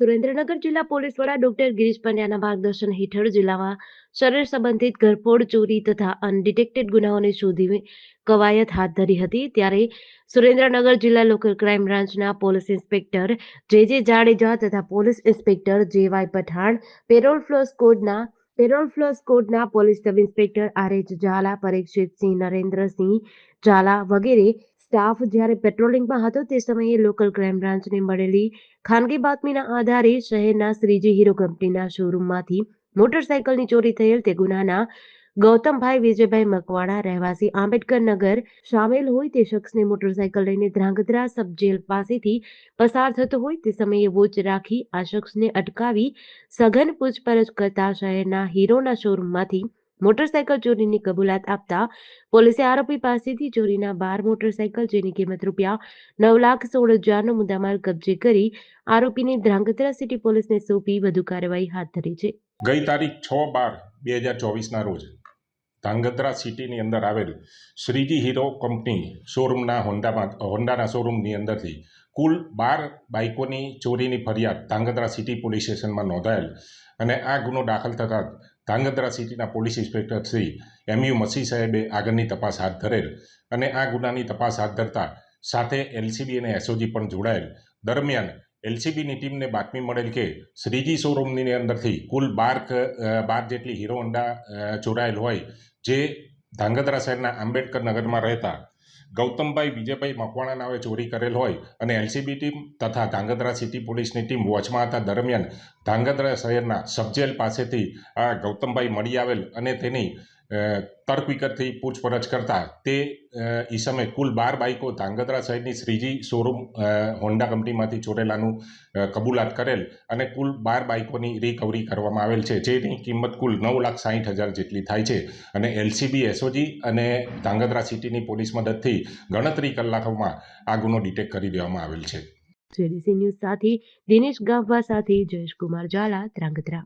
સુરેન્દ્રનગર જિલ્લા પોલીસ વડા ડોક્ટર ગિરીશ પંડ્યાના માર્ગદર્શન હેઠળ જિલ્લામાં શરીર સંબંધિત ઘરફોડ, ચોરી તથા અનડિટેક્ટેડ ગુનાઓને શોધી કવાયત હાથ ધરી હતી. ત્યારે સુરેન્દ્રનગર જિલ્લા લોકલ ક્રાઇમ બ્રાન્ચના police inspector J J Jadeja તથા police inspector J Y Pathan, parole furlough કોડના, પેરોલ ફ્લોસ કોડના police sub inspector R H Zala Parikshitsinh Narendrasinh Zala વગેરે સ્ટાફ જ્યારે પેટ્રોલિંગમાં હતો તે સમયે લોકલ ક્રાઇમ બ્રાન્ચને મળેલી ખાનગી બાતમીના આધારે શહેરના શ્રીજી હીરો કંપનીના શોરૂમમાંથી મોટરસાયકલની ચોરી થયેલ તે ગુનાના ગૌતમભાઈ વિજયભાઈ મકવાણા, રહેવાસી આંબેડકર નગર સામેલ હોય તે શખ્સને મોટરસાયકલ લઈને ધ્રાંગધ્રા સબ જેલ પાસેથી પસાર થતો હોય તે સમયે વોચ રાખી આ શખ્સને અટકાવી સઘન પૂછપરછ કરતા શહેરના હીરોના શોરૂમમાંથી મોટરસાયકલ ચોરીની કબૂલાત આપતા પોલીસે આરોપી પાસેથી ચોરીના બાર મોટરસાયકલ જેની કિંમત રૂપિયા નવ લાખ સોળ હજારનો મુદ્દામાલ કબજે કરી આરોપીને ધ્રાંગધ્રા સિટી પોલીસને સોંપી વધુ કાર્યવાહી હાથ ધરી છે. ગઈ તારીખ છ બાર બે હજાર ચોવીસના રોજ ધ્રાંગધ્રા સિટીની અંદર આવેલ શ્રીજી હીરો કંપની શોરૂમના હોન્ડામાં હોન્ડાના શોરૂમની અંદરથી કુલ બાર બાઇકોની ચોરીની ફરિયાદ ધાંગધ્રા સિટી પોલીસ સ્ટેશનમાં નોંધાયેલ અને આ ગુનો દાખલ થતાં ધાંગધ્રા સિટીના police inspector Shri M U મસી સાહેબે આગળની તપાસ હાથ ધરેલ અને આ ગુનાની તપાસ હાથ ધરતા સાથે એલસીબી અને એસઓજી પણ જોડાયેલ. દરમિયાન એલસીબીની ટીમને બાતમી મળેલ કે શ્રીજી શોરૂમની અંદરથી કુલ બાર બાર જેટલી હીરો હોન્ડા ચોરાયેલ હોય જે ધાંગધ્રા શહેરના આંબેડકર નગરમાં રહેતા ગૌતમભાઈ વિજયભાઈ મકવાણા નાવે ચોરી કરેલ હોય અને એલસીબી ટીમ તથા ધાંગધ્રા સિટી પોલીસની ટીમ વોચમાં હતા. દરમિયાન ધાંગધ્રા શહેરના સબજેલ પાસેથી આ ગૌતમભાઈ મળી આવેલ અને તેની અ, તર્ક વિકટથી પૂછપરછ કરતા તે ઈસમે કુલ બાર બાઇકો ધાંગધ્રા શહેરની શ્રીજી શોરૂમ હોન્ડા કંપનીમાંથી ચોરેલાનું કબૂલાત કરેલ અને કુલ બાર બાઇકોની રિકવરી કરવામાં આવેલ છે. જેની કિંમત કુલ નવ લાખ સાહીઠ હજાર જેટલી થાય છે અને એલસીબી એસઓજી અને ધાંગધ્રા સિટીની પોલીસ મદદથી ગણતરી કલાકોમાં આ ગુનો ડિટેક્ટ કરી દેવામાં આવેલ છે. સાથે જયેશકુમાર ઝાલા ધ્રાંગધ્રા